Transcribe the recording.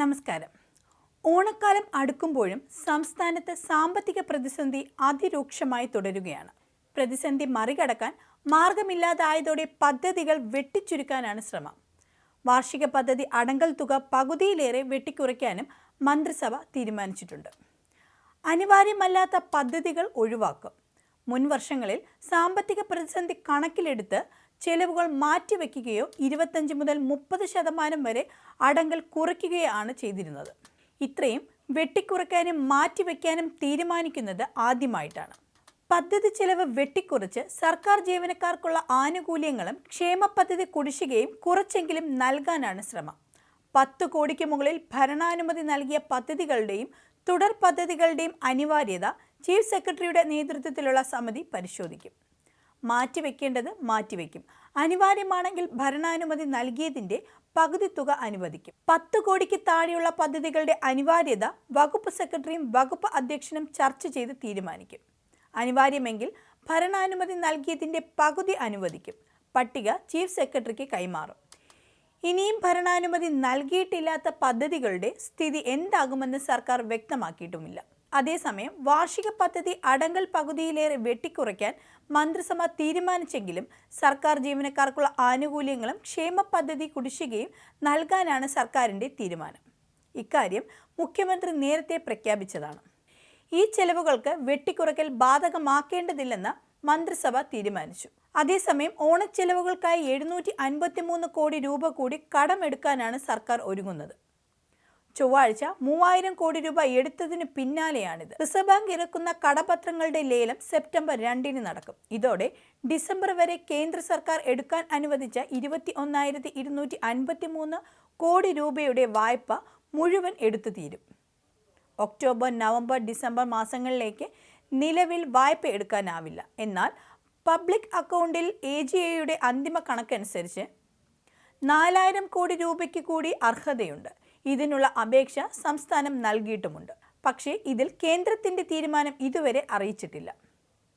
നമസ്കാരം. ഓണക്കാലം അടുക്കുമ്പോഴും സംസ്ഥാനത്ത് സാമ്പത്തിക പ്രതിസന്ധി അതിരൂക്ഷമായി തുടരുകയാണ്. പ്രതിസന്ധി മറികടക്കാൻ മാർഗമില്ലാതായതോടെ പദ്ധതികൾ വെട്ടിച്ചുരുക്കാനാണ് ശ്രമം. വാർഷിക പദ്ധതി അടങ്കൽ തുക പകുതിയിലേറെ വെട്ടിക്കുറയ്ക്കാനും മന്ത്രിസഭ തീരുമാനിച്ചിട്ടുണ്ട്. അനിവാര്യമല്ലാത്ത പദ്ധതികൾ ഒഴിവാക്കും. മുൻ വർഷങ്ങളിൽ സാമ്പത്തിക പ്രതിസന്ധി കണക്കിലെടുത്ത് ചെലവുകൾ മാറ്റിവെക്കുകയോ ഇരുപത്തഞ്ച് മുതൽ മുപ്പത് ശതമാനം വരെ അടങ്കൽ കുറയ്ക്കുകയാണ് ചെയ്തിരുന്നത്. ഇത്രയും വെട്ടിക്കുറയ്ക്കാനും മാറ്റിവെക്കാനും തീരുമാനിക്കുന്നത് ആദ്യമായിട്ടാണ്. പദ്ധതി ചെലവ് വെട്ടിക്കുറച്ച് സർക്കാർ ജീവനക്കാർക്കുള്ള ആനുകൂല്യങ്ങളും ക്ഷേമ പദ്ധതി കുടിശ്ശികയും കുറച്ചെങ്കിലും നൽകാനാണ് ശ്രമം. പത്ത് കോടിക്ക് മുകളിൽ ഭരണാനുമതി നൽകിയ പദ്ധതികളുടെയും തുടർ പദ്ധതികളുടെയും അനിവാര്യത ചീഫ് സെക്രട്ടറിയുടെ നേതൃത്വത്തിലുള്ള സമിതി പരിശോധിക്കും. മാറ്റിവെക്കേണ്ടത് മാറ്റിവെക്കും. അനിവാര്യമാണെങ്കിൽ ഭരണാനുമതി നൽകിയതിന്റെ പകുതി തുക അനുവദിക്കും. പത്ത് കോടിക്ക് താഴെയുള്ള പദ്ധതികളുടെ അനിവാര്യത വകുപ്പ് സെക്രട്ടറിയും വകുപ്പ് അധ്യക്ഷനും ചർച്ച ചെയ്ത് തീരുമാനിക്കും. അനിവാര്യമെങ്കിൽ ഭരണാനുമതി നൽകിയതിന്റെ പകുതി അനുവദിക്കും. പട്ടിക ചീഫ് സെക്രട്ടറിക്ക് കൈമാറും. ഇനിയും ഭരണാനുമതി നൽകിയിട്ടില്ലാത്ത പദ്ധതികളുടെ സ്ഥിതി എന്താകുമെന്ന് സർക്കാർ വ്യക്തമാക്കിയിട്ടുമില്ല. അതേസമയം വാർഷിക പദ്ധതി അടങ്കൽ പകുതിയിലേറെ വെട്ടിക്കുറയ്ക്കാൻ മന്ത്രിസഭ തീരുമാനിച്ചെങ്കിലും സർക്കാർ ജീവനക്കാർക്കുള്ള ആനുകൂല്യങ്ങളും ക്ഷേമ പദ്ധതി കുടിശ്ശികയും നൽകാനാണ് സർക്കാരിന്റെ തീരുമാനം. ഇക്കാര്യം മുഖ്യമന്ത്രി നേരത്തെ പ്രഖ്യാപിച്ചതാണ്. ഈ ചെലവുകൾക്ക് വെട്ടിക്കുറയ്ക്കൽ ബാധകമാക്കേണ്ടതില്ലെന്ന് മന്ത്രിസഭ തീരുമാനിച്ചു. അതേസമയം ഓണച്ചെലവുകൾക്കായി എഴുന്നൂറ്റി അൻപത്തിമൂന്ന് കോടി രൂപ കൂടി കടമെടുക്കാനാണ് സർക്കാർ ഒരുങ്ങുന്നത്. ചൊവ്വാഴ്ച മൂവായിരം കോടി രൂപ എടുത്തതിന് പിന്നാലെയാണിത്. റിസർവ് ബാങ്ക് ഇറക്കുന്ന കടപത്രങ്ങളുടെ ലേലം സെപ്റ്റംബർ രണ്ടിന് നടക്കും. ഇതോടെ ഡിസംബർ വരെ കേന്ദ്ര സർക്കാർ എടുക്കാൻ അനുവദിച്ച ഇരുപത്തി ഒന്നായിരത്തി ഇരുന്നൂറ്റി അൻപത്തി മൂന്ന് കോടി രൂപയുടെ വായ്പ മുഴുവൻ എടുത്തു തീരും. ഒക്ടോബർ നവംബർ ഡിസംബർ മാസങ്ങളിലേക്ക് നിലവിൽ വായ്പ എടുക്കാനാവില്ല. എന്നാൽ പബ്ലിക് അക്കൗണ്ടിൽ എ ജി എയുടെ അന്തിമ കണക്കനുസരിച്ച് നാലായിരം കോടി രൂപയ്ക്ക് കൂടി അർഹതയുണ്ട്. ഇതിനുള്ള അപേക്ഷ സംസ്ഥാനം നൽകിയിട്ടുമുണ്ട്. പക്ഷേ ഇതിൽ കേന്ദ്രത്തിന്റെ തീരുമാനം ഇതുവരെ അറിയിച്ചിട്ടില്ല.